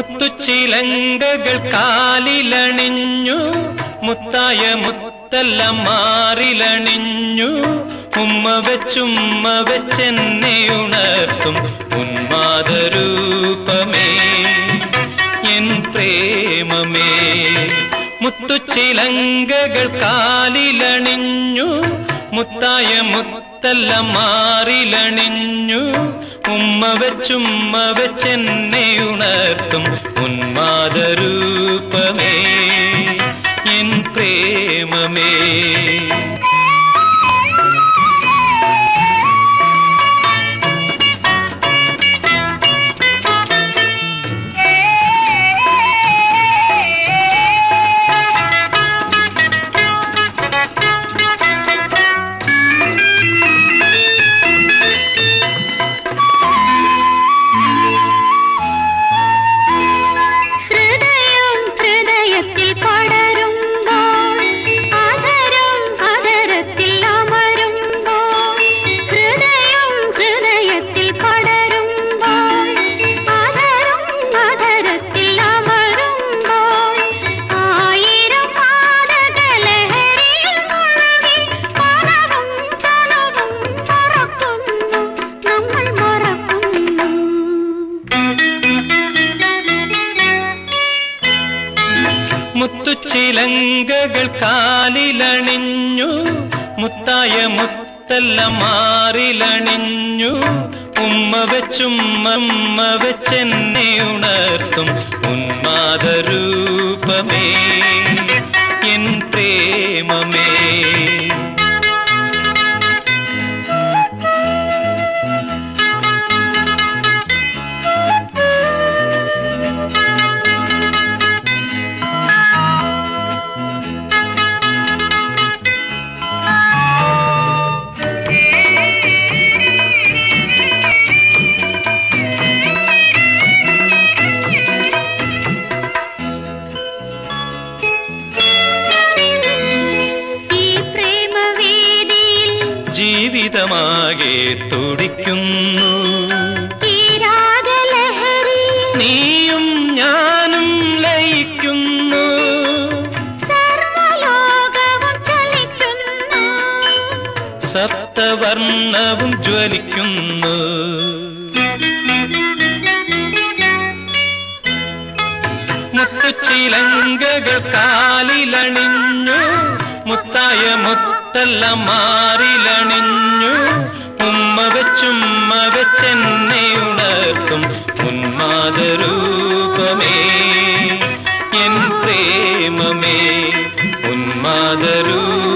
ചിലങ്കകൾ കാലിലണിഞ്ഞു മുത്തായ മുത്തല്ല മാറിലണിഞ്ഞു. ഉമ്മ വെച്ചുമ്മ വെച്ചെന്നെ ഉണർത്തും ഉന്മാദരൂപമേ. എൻ പ്രേമമേ മുത്തുച്ചിലങ്കകൾ കാലിലണിഞ്ഞു മുത്തായ മുത്തല്ല മാറിലണിഞ്ഞു. ഉമ്മ വെച്ചുമ്മ വെച്ചെന്നെ ഉണർത്തും. ഉന്മാദരൂപമേ മുത്തുച്ചിലങ്കകൾ കാലിലണിഞ്ഞു മുത്തായ മുത്തല്ല മാറിലണിഞ്ഞു. ഉമ്മ വെച്ചുമ്മ വെച്ചെന്നെ ഉണർത്തും ഉന്മാദരൂപമേ. ജീവിതമാകെ തുടിക്കുന്നു. നീയും ഞാനും ലയിക്കുന്നു. സപ്തവർണവും ജ്വലിക്കുന്നു. മുത്തുച്ചിലങ്കകൾ കാലിലണിഞ്ഞു. മുത്തായ മുത്തല്ല മാറിലണിഞ്ഞു ഉന്മാദരൂപമേ